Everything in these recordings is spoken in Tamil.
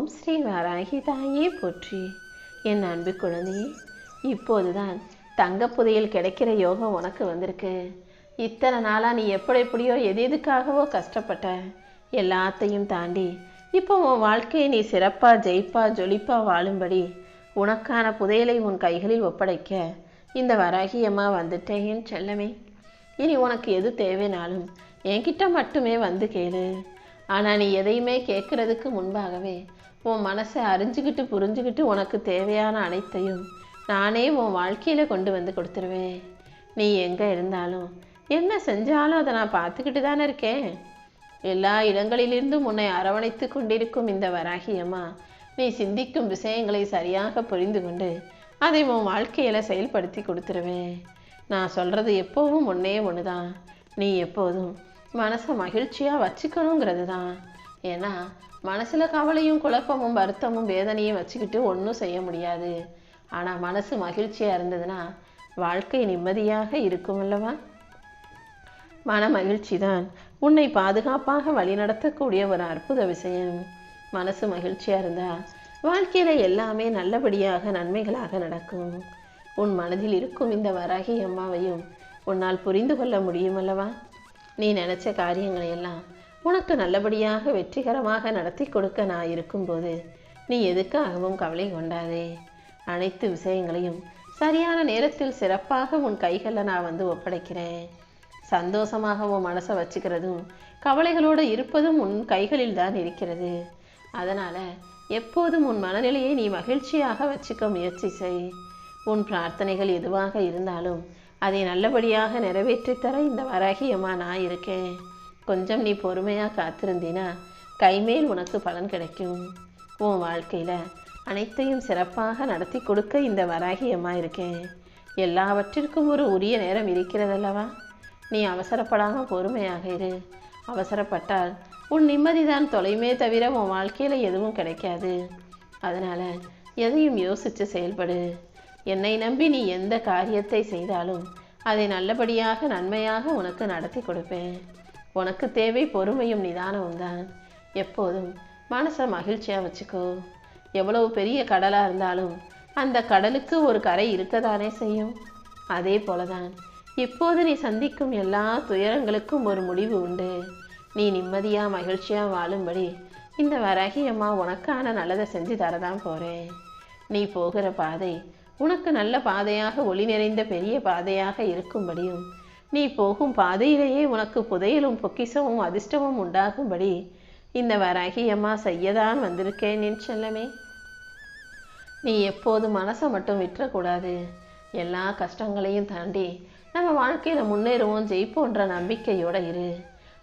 ஓம் ஸ்ரீ வாராகி தாயே போற்றி. என் அன்பு குழந்தையே இப்போதுதான் தங்க புதையல் கிடைக்கிற யோகம் உனக்கு வந்திருக்கு. இத்தனை நாளாக நீ எப்படி எப்படியோ எது எதுக்காகவோ கஷ்டப்பட்ட. எல்லாத்தையும் தாண்டி இப்போ உன் வாழ்க்கையை நீ சிறப்பாக ஜெயிப்பா ஜொலிப்பா வாழும்படி உனக்கான புதையலை உன் கைகளில் ஒப்படைக்க இந்த வராகியம்மா வந்துட்டேன் செல்லமே. இனி உனக்கு எது தேவைனாலும் என்கிட்ட மட்டுமே வந்து கேளு. ஆனால் நீ எதையுமே கேட்கறதுக்கு முன்பாகவே உன் மனசை அறிஞ்சுக்கிட்டு புரிஞ்சுக்கிட்டு உனக்கு தேவையான அனைத்தையும் நானே உன் வாழ்க்கையில் கொண்டு வந்து கொடுத்துருவேன். நீ எங்கே இருந்தாலும் என்ன செஞ்சாலும் அதை நான் பார்த்துக்கிட்டு தானே இருக்கேன். எல்லா இடங்களிலிருந்தும் உன்னை அரவணைத்து கொண்டிருக்கும் இந்த வராகியம்மா நீ சிந்திக்கும் விஷயங்களை சரியாக புரிந்து கொண்டு அதை உன் வாழ்க்கையில் செயல்படுத்தி கொடுத்துருவேன். நான் சொல்கிறது எப்போவும் ஒன்றே ஒன்று தான் நீ எப்போதும் மனசை மகிழ்ச்சியாக வச்சுக்கணுங்கிறது தான் ஏன்னா மனசில் கவலையும் குழப்பமும் வருத்தமும் வேதனையும் வச்சுக்கிட்டு ஒன்றும் செய்ய முடியாது. ஆனால் மனசு மகிழ்ச்சியாக இருந்ததுன்னா வாழ்க்கை நிம்மதியாக இருக்கும் அல்லவா? மன மகிழ்ச்சி தான் உன்னை பாதுகாப்பாக வழிநடத்தக்கூடிய ஒரு அற்புத விஷயம். மனசு மகிழ்ச்சியாக இருந்தால் வாழ்க்கையில் எல்லாமே நல்லபடியாக நன்மைகளாக நடக்கும். உன் மனதில் இருக்கும் இந்த வராகி அம்மாவையும் உன்னால் புரிந்து கொள்ள முடியும் அல்லவா? நீ நினச்ச காரியங்களையெல்லாம் உனக்கு நல்லபடியாக வெற்றிகரமாக நடத்தி கொடுக்க நான் இருக்கும்போது நீ எதுக்காகவும் கவலை கொண்டாதே. அனைத்து விஷயங்களையும் சரியான நேரத்தில் சிறப்பாக உன் கைகளில் நான் வந்து ஒப்படைக்கிறேன். சந்தோஷமாக உன் மனசை வச்சுக்கிறதும் கவலைகளோடு இருப்பதும் உன் கைகளில் தான் இருக்கிறது. அதனால் எப்போதும் உன் மனநிலையை நீ மகிழ்ச்சியாக வச்சுக்க முயற்சி செய். உன் பிரார்த்தனைகள் எதுவாக இருந்தாலும் அதை நல்லபடியாக நிறைவேற்றித்தர இந்த வராகியமாக நான் இருக்கேன். கொஞ்சம் நீ பொறுமையாக காத்திருந்தீனா கைமேல் உனக்கு பலன் கிடைக்கும். உன் வாழ்க்கையில் அனைத்தையும் சிறப்பாக நடத்தி கொடுக்க இந்த வராகியம்மா இருக்கேன். எல்லாவற்றிற்கும் ஒரு உரிய நேரம் இருக்கிறதல்லவா? நீ அவசரப்படாமல் பொறுமையாக இரு. அவசரப்பட்டால் உன் நிம்மதி தான் தொலைமே தவிர உன் வாழ்க்கையில் எதுவும் கிடைக்காது. அதனால் எதையும் யோசித்து செயல்படு. என்னை நம்பி நீ எந்த காரியத்தை செய்தாலும் அதை நல்லபடியாக நன்மையாக உனக்கு நடத்தி கொடுப்பேன். உனக்கு தேவை பொறுமையும் நிதானமும் தான். எப்போதும் மனசை மகிழ்ச்சியாக வச்சுக்கோ. எவ்வளவு பெரிய கடலாக இருந்தாலும் அந்த கடலுக்கு ஒரு கரை இருக்கதானே செய்யும். அதே போலதான் இப்போது நீ சந்திக்கும் எல்லா துயரங்களுக்கும் ஒரு முடிவு உண்டு. நீ நிம்மதியாக மகிழ்ச்சியாக வாழும்படி இந்த வரகியம்மா உனக்கான நல்லதை செஞ்சு தரதான் போகிறேன் நீ போகிற பாதை உனக்கு நல்ல பாதையாக ஒளி நிறைந்த பெரிய பாதையாக இருக்கும்படியும் நீ போகும் பாதையிலேயே உனக்கு புதையலும் பொக்கிஷமும் அதிர்ஷ்டமும் உண்டாகும்படி இந்த வராகி அம்மா செய்யதான் வந்திருக்கேன் என் செல்லமே. நீ எப்போது மனசை மட்டும் விட்டுறக்கூடாது எல்லா கஷ்டங்களையும் தாண்டி நம்ம வாழ்க்கையில் முன்னேறுவோம் ஜெயிப்போன்ற நம்பிக்கையோட இரு.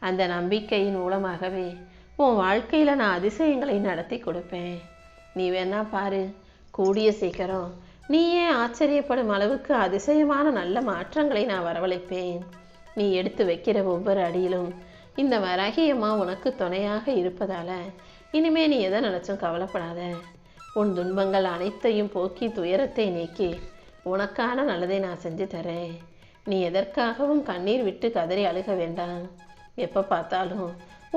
அந்த நம்பிக்கையின் மூலமாகவே உன் வாழ்க்கையில் நான் அதிசயங்களை நடத்தி கொடுப்பேன். நீ வேணா பாரு கூடிய சீக்கிரம் நீயே ஆச்சரியப்படும் அளவுக்கு அதிசயமான நல்ல மாற்றங்களை நான் வரவழைப்பேன். நீ எடுத்து வைக்கிற ஒவ்வொரு அடியிலும் இந்த வராகியம்மா உனக்கு துணையாக இருப்பதால இனிமே நீ எதை நினச்சும் கவலைப்படாத. உன் துன்பங்கள் அனைத்தையும் போக்கி துயரத்தை நீக்கி உனக்கான நல்லதை நான் செஞ்சு தரேன். நீ எதற்காகவும் கண்ணீர் விட்டு கதறி அழுக வேண்டாம். எப்போ பார்த்தாலும்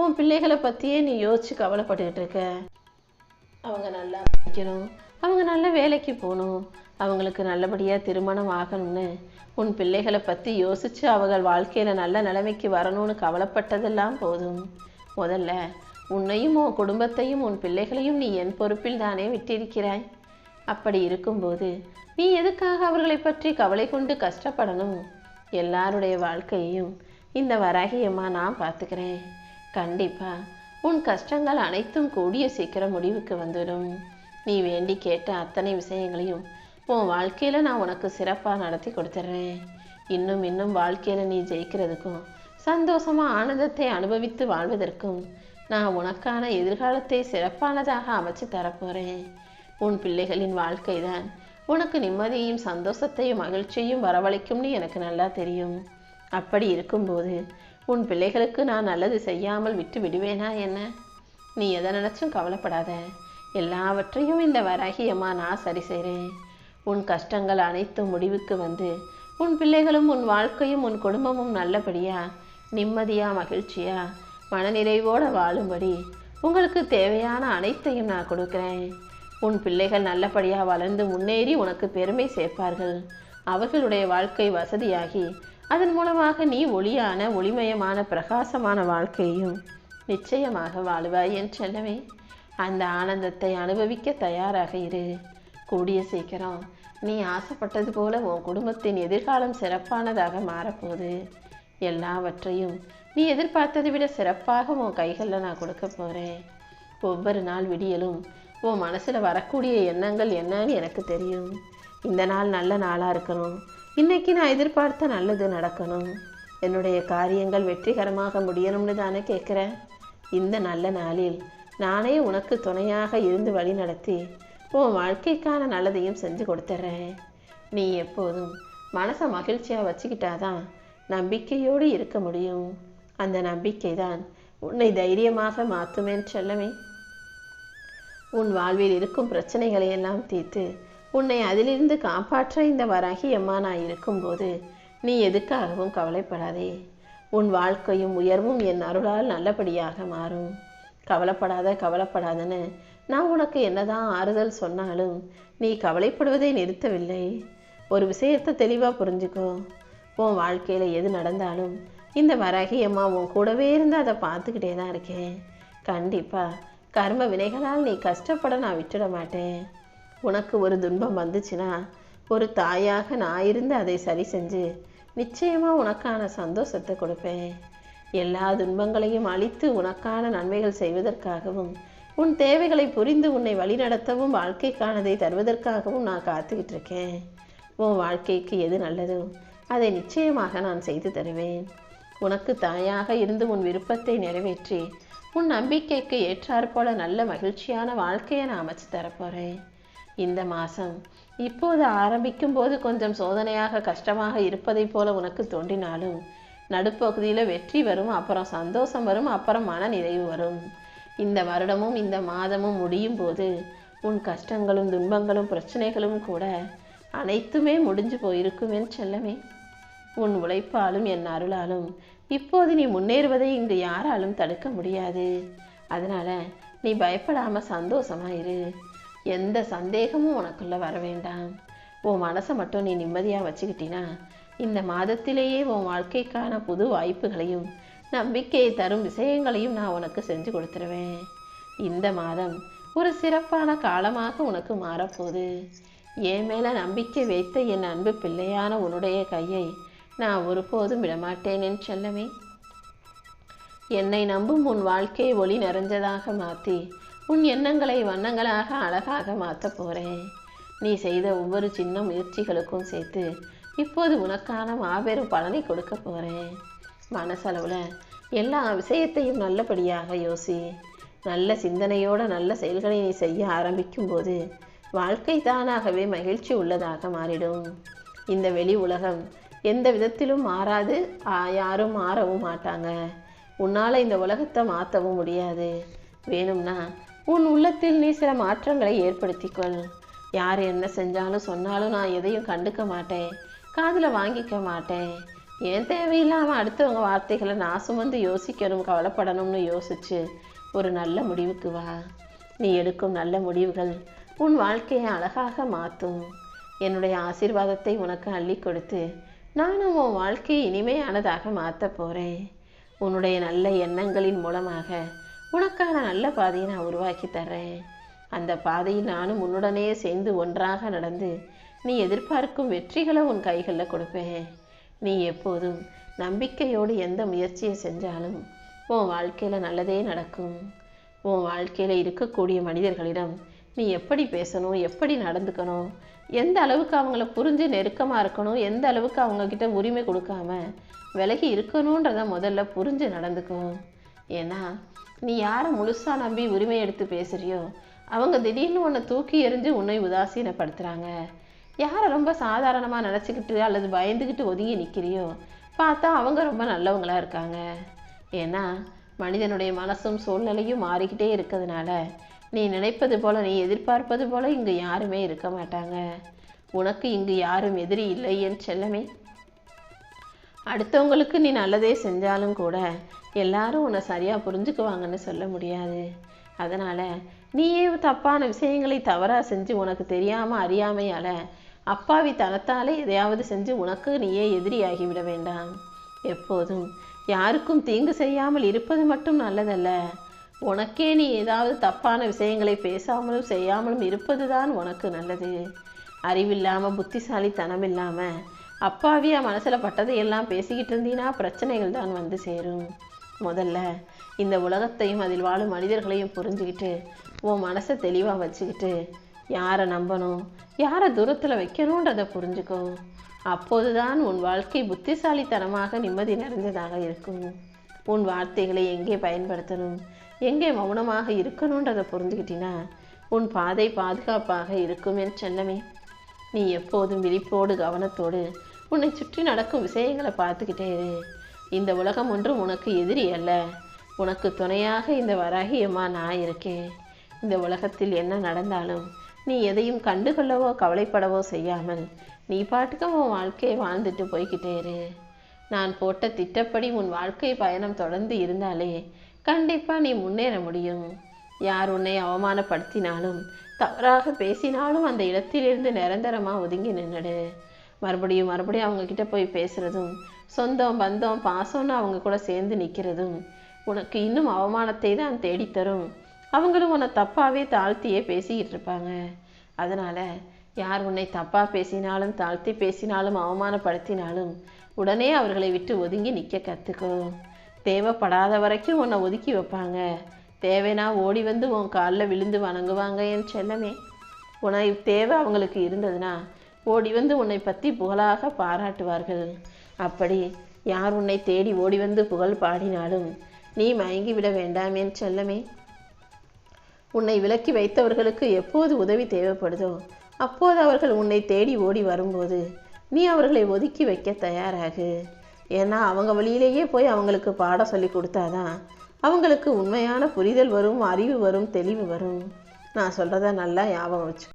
உன் பிள்ளைகளை பற்றியே நீ யோசிச்சு கவலைப்பட்டுக்கிட்டு இருக்க. அவங்க நல்லா படிக்கணும். அவங்க நல்ல வேலைக்கு போகணும். அவங்களுக்கு நல்லபடியாக திருமணம் ஆகணும்னு உன் பிள்ளைகளை பற்றி யோசித்து அவர்கள் வாழ்க்கையில் நல்ல நிலைமைக்கு வரணும்னு கவலைப்பட்டதெல்லாம் போதும். முதல்ல உன்னையும் உன் குடும்பத்தையும் உன் பிள்ளைகளையும் நீ என் பொறுப்பில் தானே விட்டிருக்கிறாய். அப்படி இருக்கும்போது நீ எதுக்காக அவர்களை பற்றி கவலை கொண்டு கஷ்டப்படணும்? எல்லாருடைய வாழ்க்கையையும் இந்த வராகியம்மா நான் பார்த்துக்கிறேன். கண்டிப்பா உன் கஷ்டங்கள் அனைத்தும் கூடிய சீக்கிரம் முடிவுக்கு வந்துடும். நீ வேண்டி கேட்ட அத்தனை விஷயங்களையும் உன் வாழ்க்கையில் நான் உனக்கு சிறப்பாக நடத்தி கொடுத்துட்றேன் இன்னும் இன்னும் வாழ்க்கையில் நீ ஜெயிக்கிறதுக்கும் சந்தோஷமாக ஆனந்தத்தை அனுபவித்து வாழ்வதற்கும் நான் உனக்கான எதிர்காலத்தை சிறப்பானதாக அமைச்சு தரப்போகிறேன் உன் பிள்ளைகளின் வாழ்க்கை தான் உனக்கு நிம்மதியையும் சந்தோஷத்தையும் மகிழ்ச்சியையும் வரவழைக்கும்னு எனக்கு நல்லா தெரியும். அப்படி இருக்கும்போது உன் பிள்ளைகளுக்கு நான் நல்லது செய்யாமல் விட்டு விடுவேனா என்ன? நீ எதை நினச்சும் கவலைப்படாத. எல்லாவற்றையும் இந்த வராகியம்மா நான் சரி செய்கிறேன் உன் கஷ்டங்கள் அனைத்தும் முடிவுக்கு வந்து உன் பிள்ளைகளும் உன் வாழ்க்கையும் உன் குடும்பமும் நல்லபடியா நிம்மதியா மகிழ்ச்சியா மனநிறைவோடு வாழும்படி உங்களுக்கு தேவையான அனைத்தையும் நான் கொடுக்குறேன். உன் பிள்ளைகள் நல்லபடியாக வளர்ந்து முன்னேறி உனக்கு பெருமை சேர்ப்பார்கள். அவர்களுடைய வாழ்க்கை வசதியாகி அதன் மூலமாக நீ ஒளியான ஒளிமயமான பிரகாசமான வாழ்க்கையும் நிச்சயமாக வாழுவாய் என் செல்லவே அந்த ஆனந்தத்தை அனுபவிக்க தயாராக இரு. கூடிய சீக்கிரம். நீ ஆசைப்பட்டது போல உன் குடும்பத்தின் எதிர்காலம் சிறப்பானதாக மாறப்போகுது. எல்லாவற்றையும் நீ எதிர்பார்த்ததை விட சிறப்பாக உன் கைகளில் நான் கொடுக்க போகிறேன் ஒவ்வொரு நாள் விடியலும் உன் மனசில் வரக்கூடிய எண்ணங்கள் என்னன்னு எனக்கு தெரியும். இந்த நாள் நல்ல நாளாக இருக்கணும். இன்னைக்கு நான் எதிர்பார்த்த நல்லது நடக்கணும். என்னுடைய காரியங்கள் வெற்றிகரமாக முடியணும்னு தானே கேட்குறேன் இந்த நல்ல நாளில் நானே உனக்கு துணையாக இருந்து வழி நடத்தி உன் வாழ்க்கைக்கான நல்லதையும் செஞ்சு கொடுத்துட்றேன் நீ எப்போதும் மனசை மகிழ்ச்சியாக வச்சுக்கிட்டாதான் நம்பிக்கையோடு இருக்க முடியும். அந்த நம்பிக்கை தான் உன்னை தைரியமாக மாற்றுமேன் செல்லமே. உன் வாழ்வில் இருக்கும் பிரச்சனைகளை எல்லாம் தீர்த்து உன்னை அதிலிருந்து காப்பாற்ற இந்த வராகி அம்மா நான் இருக்கும்போது நீ எதுக்காகவும் கவலைப்படாதே. உன் வாழ்க்கையும் உயர்வும் என் அருளால் நல்லபடியாக மாறும். கவலைப்படாத கவலைப்படாதன்னு நான் உனக்கு என்னதான் ஆறுதல் சொன்னாலும் நீ கவலைப்படுவதை நிறுத்தவில்லை. ஒரு விஷயத்தை தெளிவாக புரிஞ்சுக்கோ. உன் வாழ்க்கையில் எது நடந்தாலும் இந்த வராகி அம்மா உன் கூடவே இருந்து அதை பார்த்துக்கிட்டே தான் இருக்கேன். கண்டிப்பாக கர்ம வினைகளால் நீ கஷ்டப்பட நான் விட்டுட மாட்டேன். உனக்கு ஒரு துன்பம் வந்துச்சுன்னா ஒரு தாயாக நான் இருந்து அதை சரி செஞ்சு நிச்சயமாக உனக்கான சந்தோஷத்தை கொடுப்பேன். எல்லா துன்பங்களையும் அழித்து உனக்கான நன்மைகள் செய்வதற்காகவும் உன் தேவைகளை புரிந்து உன்னை வழிநடத்தவும் வாழ்க்கைக்கானதை தருவதற்காகவும் நான் காத்துக்கிட்டு இருக்கேன் உன் வாழ்க்கைக்கு எது நல்லதோ அதை நிச்சயமாக நான் செய்து தருவேன். உனக்கு தாயாக இருந்து உன் விருப்பத்தை நிறைவேற்றி உன் நம்பிக்கைக்கு ஏற்றாற்போல நல்ல மகிழ்ச்சியான வாழ்க்கையை நான் அமைச்சு தரப்போகிறேன் இந்த மாதம் இப்போது ஆரம்பிக்கும் போது கொஞ்சம் சோதனையாக கஷ்டமாக இருப்பதைப் போல உனக்கு தோன்றினாலும் நடுப்பகுதியில் வெற்றி வரும் அப்புறம் சந்தோஷம் வரும் அப்புறம் மன நிறைவு வரும். இந்த வருடமும் இந்த மாதமும் முடியும் போது உன் கஷ்டங்களும் துன்பங்களும் பிரச்சனைகளும் கூட அனைத்துமே முடிஞ்சு போயிருக்குமேன்னு செல்லமே. உன் உழைப்பாலும் என் அருளாலும் இப்போது நீ முன்னேறுவதை இங்கு யாராலும் தடுக்க முடியாது. அதனால் நீ பயப்படாமல் சந்தோஷமா இரு. எந்த சந்தேகமும் உனக்குள்ளே வர வேண்டாம். உன் மனசை மட்டும் நீ நிம்மதியாக வச்சுக்கிட்டினா இந்த மாதத்திலேயே உன் வாழ்க்கைக்கான புது வாய்ப்புகளையும் நம்பிக்கையை தரும் விஷயங்களையும் நான் உனக்கு செஞ்சு கொடுத்துருவேன். இந்த மாதம் ஒரு சிறப்பான காலமாக உனக்கு மாறப்போகுது. என் மேலே நம்பிக்கை வைத்த என் அன்பு பிள்ளையான உன்னுடைய கையை நான் ஒருபோதும் விடமாட்டேனேன் செல்லமே. என்னை நம்பும் உன் வாழ்க்கையை ஒளி நிறைஞ்சதாக மாற்றி உன் எண்ணங்களை வண்ணங்களாக அழகாக மாற்ற போகிறேன் நீ செய்த ஒவ்வொரு சின்ன முயற்சிகளுக்கும் சேர்த்து இப்போது உனக்கான மாபெரும் பலனை கொடுக்க போகிறேன் மனசளவில் எல்லா விஷயத்தையும் நல்லபடியாக யோசி. நல்ல சிந்தனையோட நல்ல செயல்களை நீ செய்ய ஆரம்பிக்கும்போது வாழ்க்கை தானாகவே மகிழ்ச்சி உள்ளதாக மாறிடும். இந்த வெளி உலகம் எந்த விதத்திலும் மாறாது யாரும் மாறவும் மாட்டாங்க. உன்னால் இந்த உலகத்தை மாற்றவும் முடியாது. வேணும்னா உன் உள்ளத்தில் நீ சில மாற்றங்களை ஏற்படுத்திக்கொள். யார் என்ன செஞ்சாலும் சொன்னாலும் நான் எதையும் கண்டுக்க மாட்டேன். காதில் வாங்கிக்க மாட்டேன். ஏன் தேவையில்லாமல் அடுத்தவங்க வார்த்தைகளை நான் சுமந்து யோசிக்கணும் கவலைப்படணும்னு யோசிச்சு ஒரு நல்ல முடிவுக்கு வா. நீ எடுக்கும் நல்ல முடிவுகள் உன் வாழ்க்கையை அழகாக மாற்றும் என்னுடைய ஆசீர்வாதத்தை உனக்கு அள்ளி கொடுத்து நானும் உன் வாழ்க்கையை இனிமையானதாக மாற்றப் போகிறேன் உன்னுடைய நல்ல எண்ணங்களின் மூலமாக உனக்கான நல்ல பாதையை நான் உருவாக்கி தர்றேன். அந்த பாதையில் நானும் உன்னுடனே சேர்ந்து ஒன்றாக நடந்து நீ எதிர்பார்க்கும் வெற்றிகளை உன் கைகளில் கொடுப்பேன். நீ எப்போதும் நம்பிக்கையோடு எந்த முயற்சியை செஞ்சாலும் உன் வாழ்க்கையில் நல்லதே நடக்கும். உன் வாழ்க்கையில் இருக்கக்கூடிய மனிதர்களிடம் நீ எப்படி பேசணும் எப்படி நடந்துக்கணும் எந்த அளவுக்கு அவங்கள புரிஞ்சு நெருக்கமாக இருக்கணும் எந்த அளவுக்கு அவங்கக்கிட்ட உரிமை கொடுக்காம விலகி இருக்கணுன்றத முதல்ல புரிஞ்சு நடந்துக்கும் ஏன்னா நீ யாரை முழுசாக நம்பி உரிமை எடுத்து பேசுகிறியோ அவங்க திடீர்னு உன்னை தூக்கி எறிஞ்சு உன்னை உதாசீனப்படுத்துகிறாங்க யாரை ரொம்ப சாதாரணமாக நினச்சிக்கிட்டு அல்லது பயந்துக்கிட்டு ஒதுங்கி நிற்கிறியோ பார்த்தா அவங்க ரொம்ப நல்லவங்களாக இருக்காங்க. ஏன்னா மனிதனுடைய மனசும் சூழ்நிலையும் மாறிக்கிட்டே இருக்கிறதுனால நீ நினைப்பது போல் நீ எதிர்பார்ப்பது போல் இங்கே யாருமே இருக்க மாட்டாங்க. உனக்கு இங்கு யாரும் எதிரி இல்லை என் செல்லமே. அடுத்தவங்களுக்கு நீ நல்லதே செஞ்சாலும் கூட எல்லாரும் உன்னை சரியாக புரிஞ்சுக்குவாங்கன்னு சொல்ல முடியாது. அதனால் நீயே தப்பான விஷயங்களை தவறாக செஞ்சு உனக்கு தெரியாமல் அறியாமையால் அப்பாவி தனத்தாலே எதையாவது செஞ்சு உனக்கு நீயே எதிரியாகிவிட வேண்டாம். எப்போதும் யாருக்கும் தீங்கு செய்யாமல் இருப்பது மட்டும் நல்லதல்ல. உனக்கே நீ ஏதாவது தப்பான விஷயங்களை பேசாமலும் செய்யாமலும் இருப்பது தான் உனக்கு நல்லது. அறிவில்லாமல் புத்திசாலித்தனம் இல்லாமல் அப்பாவியா மனசில் பட்டதையெல்லாம் பேசிக்கிட்டு இருந்தீங்கன்னா பிரச்சனைகள் தான் வந்து சேரும். முதல்ல இந்த உலகத்தையும் அதில் வாழும் மனிதர்களையும் புரிஞ்சுக்கிட்டு உன் மனசை தெளிவாக வச்சுக்கிட்டு யாரை நம்பணும்? யாரை தூரத்தில் வைக்கணுன்றதை புரிஞ்சுக்கோ. அப்போதுதான் உன் வாழ்க்கை புத்திசாலித்தனமாக நிம்மதி நிறைந்ததாக இருக்கும். உன் வார்த்தைகளை எங்கே பயன்படுத்தணும்? எங்கே மௌனமாக இருக்கணுன்றதை புரிஞ்சுக்கிட்டினா உன் பாதை பாதுகாப்பாக இருக்கும் என் செல்லமே. நீ எப்போதும் விழிப்போடு கவனத்தோடு உன்னை சுற்றி நடக்கும் விஷயங்களை பார்த்துக்கிட்டே இரு. இந்த உலகம் ஒன்றும் உனக்கு எதிரி அல்ல. உனக்கு துணையாக இந்த வராகியம்மா நான் இருக்கேன். இந்த உலகத்தில் என்ன நடந்தாலும் நீ எதையும் கண்டுகொள்ளவோ கவலைப்படவோ செய்யாமல் நீ பாட்டுக்கு உன் வாழ்க்கையை வாழ்ந்துட்டு போய்கிட்டே இரு. நான் போட்ட திட்டப்படி உன் வாழ்க்கை பயணம் தொடர்ந்து இருந்தாலே கண்டிப்பாக நீ முன்னேற முடியும். யார் உன்னை அவமானப்படுத்தினாலும் தவறாக பேசினாலும் அந்த இடத்திலிருந்து நிரந்தரமாக ஒதுங்கி நின்றுடு மறுபடியும் மறுபடியும் அவங்க கிட்ட போய் பேசுகிறதும் சொந்தம் பந்தம் பாசம்னு அவங்க கூட சேர்ந்து நிற்கிறதும் உனக்கு இன்னும் அவமானத்தை தான் தேடித்தரும். அவங்களும் உன்னை தப்பாகவே தாழ்த்தியே பேசிக்கிட்டு இருப்பாங்க. அதனால் யார் உன்னை தப்பாக பேசினாலும் தாழ்த்தி பேசினாலும் அவமானப்படுத்தினாலும் உடனே அவர்களை விட்டு ஒதுங்கி நிற்க கற்றுக்கோ தேவைப்படாத வரைக்கும் உன்னை ஒதுக்கி வைப்பாங்க. தேவைனா ஓடி வந்து உன் காலில் விழுந்து வணங்குவாங்க என் செல்லமே. உனக்கு தேவை அவங்களுக்கு இருந்ததுன்னா ஓடி வந்து உன்னை பற்றி புகழாக பாராட்டுவார்கள். அப்படி யார் உன்னை தேடி ஓடி வந்து புகழ் பாடினாலும் நீ மயங்கி விட வேண்டாமேன்னு செல்லமே. உன்னை விலக்கி வைத்தவர்களுக்கு எப்போது உதவி தேவைப்படுதோ அப்போது அவர்கள் உன்னை தேடி ஓடி வரும்போது நீ அவர்களை ஒதுக்கி வைக்க தயாராகு. ஏன்னா அவங்க வழியிலேயே போய் அவங்களுக்கு பாடம் சொல்லி கொடுத்தாதான் அவங்களுக்கு உண்மையான புரிதல் வரும் அறிவு வரும் தெளிவு வரும். நான் சொல்கிறத நல்லா ஞாபகம் வச்சு